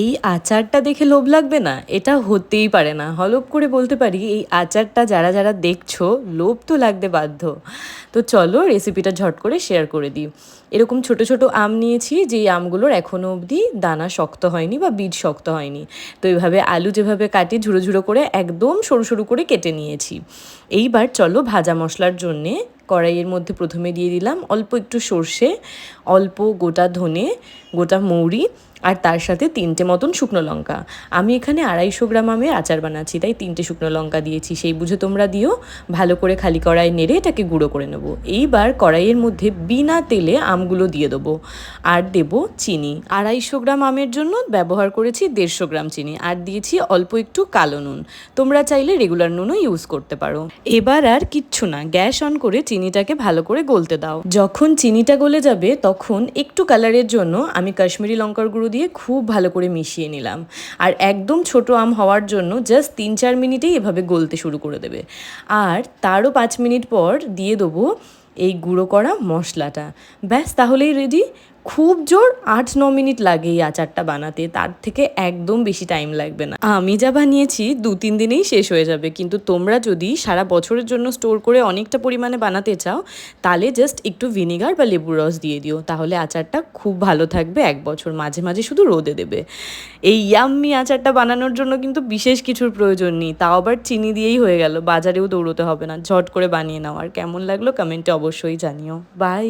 এই আচারটা দেখে লোভ লাগবে না? এটা হতেই পারে না। হলপ করে বলতে পারি, এই আচারটা যারা যারা দেখছ, লোভ তো লাগতে বাধ্য। তো চলো রেসিপিটা ঝট করে শেয়ার করে দিই। এরকম ছোট ছোট আম নিয়েছি, যেই আমগুলোর এখনও অবধি দানা শক্ত হয়নি বা বীজ শক্ত হয়নি। তো এইভাবে আলু যেভাবে কাটি ঝুড়ো ঝুড়ো করে একদম সরু সরু করে কেটে নিয়েছি। এইবার চলো ভাজা মশলার জন্যে কড়াইয়ের মধ্যে প্রথমে দিয়ে দিলাম অল্প একটু সর্ষে, অল্প গোটা ধনে, গোটা মৌরি আর তার সাথে তিনটে মতন শুকনো লঙ্কা। আমি এখানে আড়াইশো গ্রাম আমের আচার বানাচ্ছি, তাই তিনটে শুকনো লঙ্কা দিয়েছি। সেই বুঝে তোমরা দিও, ভালো করে খালি কড়াই নেড়ে এটাকে গুঁড়ো করে নেব। এইবার কড়াইয়ের মধ্যে বিনা তেলে আমগুলো দিয়ে দেবো। আর দেব চিনি। আড়াইশো গ্রাম আমের জন্য ব্যবহার করেছি দেড়শো গ্রাম চিনি। আর দিয়েছি অল্প একটু কালো নুন। তোমরা চাইলে রেগুলার নুনও ইউজ করতে পারো। এবার আর কিচ্ছু না, গ্যাস অন করে চিনিটাকে ভালো করে গলতে দাও। যখন চিনিটা গলে যাবে, তখন একটু কালারের জন্য আমি কাশ্মীরি লঙ্কার গুঁড়ো দিয়ে খুব ভালো করে মিশিয়ে নিলাম। আর একদম ছোট আম হওয়ার জন্য জাস্ট তিন চার মিনিটেই এভাবে গলতে শুরু করে দেবে। আর তারও পাঁচ মিনিট পর দিয়ে দেবো এই গুঁড়ো করা মশলাটা। ব্যাস, তাহলেই রেডি খুব জোর আট, ন মিনিট লাগে এই আচারটা বানাতে, তার থেকে একদম বেশি টাইম লাগবে না। আমি যা বানিয়েছি দু, তিন দিনেই শেষ হয়ে যাবে, কিন্তু তোমরা যদি সারা বছরের জন্য স্টোর করে অনেকটা পরিমাণে বানাতে চাও, তাহলে জাস্ট একটু ভিনিগার বা লেবুর রস দিয়ে দিও, তাহলে আচারটা খুব ভালো থাকবে, এক বছর মাঝে মাঝে শুধু রোদে দেবে। এই ইয়াম্মি আচারটা বানানোর জন্য কিন্তু বিশেষ কিছুর প্রয়োজন নেই, তাও আবার চিনি দিয়েই হয়ে গেল, বাজারেও দৌড়তে হবে না, ঝট করে বানিয়ে নাও, আর কেমন লাগল কমেন্টে অবশ্যই জানিও। বাই